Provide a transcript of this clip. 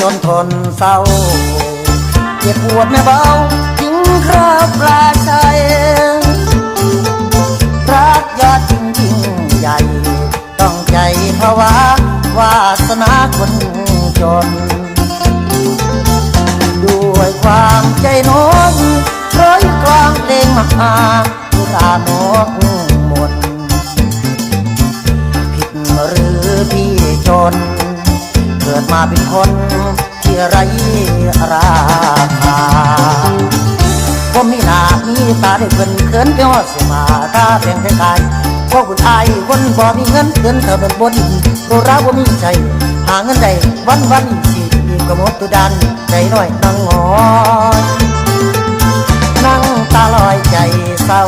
จนทนเศร้าเจ็บปวดไม่เบาจริงครับปลาชัยรักยอดจริงจริงใหญ่ ต้องใจภาวะวาสนาคนจน ด้วยความใจโน้นร้อยกลางเพลงมหาตุลาโนกมนผิดหรือพี่จน กิดมาเป็นคนที่ไรราคาผมมีหน้ามีตาได้เพิ่นเขินไปฮอดสมาตาแบ่งให้กายพวกคุณอายคนบ่มีเงินเกินเท่าเป็นบนโตราบ่ามีใจหาเงินได้วันวันสิมีกระมดตุดันใจน้อยนั่งงอยนั่งตาลอยใจเศร้า